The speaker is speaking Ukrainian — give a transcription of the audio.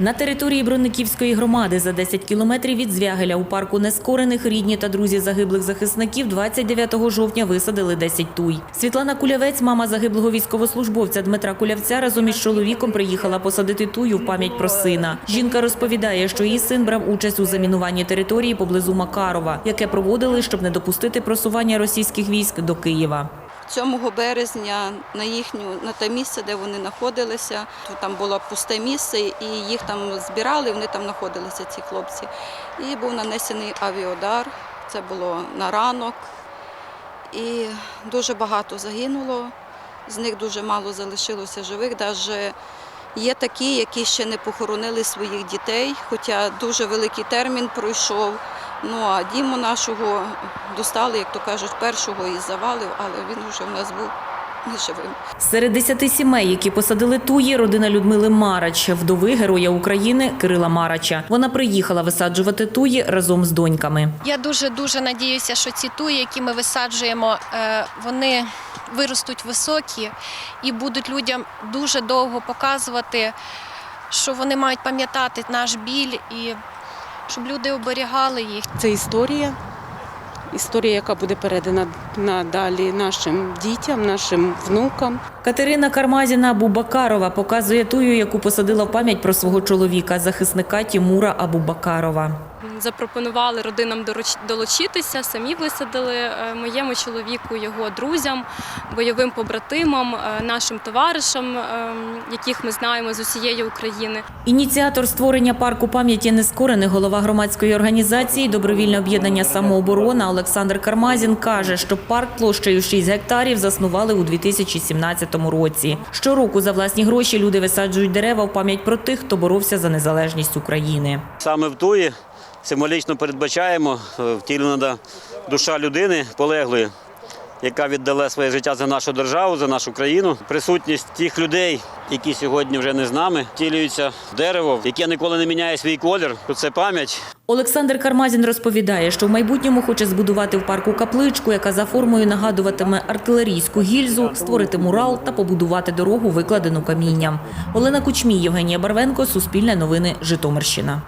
На території Бронниківської громади за 10 кілометрів від Звягеля у парку Нескорених рідні та друзі загиблих захисників 29 жовтня висадили 10 туй. Світлана Кулявець, мама загиблого військовослужбовця Дмитра Кулявця, разом із чоловіком приїхала посадити тую в пам'ять про сина. Жінка розповідає, що її син брав участь у замінуванні території поблизу Макарова, яке проводили, щоб не допустити просування російських військ до Києва. 7 березня на їхню на те місце, де вони знаходилися. то Там було пусте місце, і їх там збирали. Вони там знаходилися, ці хлопці. І був нанесений авіодар. Це було на ранок. І дуже багато загинуло. З них дуже мало залишилося живих. Навіть є такі, які ще не похоронили своїх дітей, хоча дуже великий термін пройшов. Ну а Діму нашого достали, як то кажуть, першого із завалів, але він вже в нас був неживим. Серед десяти сімей, які посадили туї, родина Людмили Марач, вдови героя України Кирила Марача. Вона приїхала висаджувати туї разом з доньками. Я дуже дуже надіюся, що ці туї, які ми висаджуємо, е, вони виростуть високі і будуть людям дуже довго показувати, що вони мають пам'ятати наш біль і щоб люди оберігали їх. Це історія, історія, яка буде передана надалі нашим дітям, нашим внукам. Катерина Кармазіна Абубакарова показує тую, яку посадила в пам'ять про свого чоловіка, захисника Тімура Абубакарова. Запропонували родинам долучитися, самі висадили е, моєму чоловіку, його друзям, бойовим побратимам, е, нашим товаришам, е, яких ми знаємо з усієї України. Ініціатор створення парку пам'яті нескорених голова громадської організації Добровільне об'єднання самооборона Олександр Кармазін каже, що парк площею 6 гектарів заснували у 2017 році. Щороку за власні гроші люди висаджують дерева в пам'ять про тих, хто боровся за незалежність України. Саме в туї символічно передбачаємо е, втілена душа людини полеглої, яка віддала своє життя за нашу державу, за нашу країну. Присутність тих людей, які сьогодні вже не з нами, втілюються в дерево, яке ніколи не міняє свій колір. Це пам'ять. Олександр Кармазін розповідає, що в майбутньому хоче збудувати в парку капличку, яка за формою нагадуватиме артилерійську гільзу, створити мурал та побудувати дорогу, викладену камінням. Олена Кучмій, Євгенія Барвенко, Суспільне новини, Житомирщина.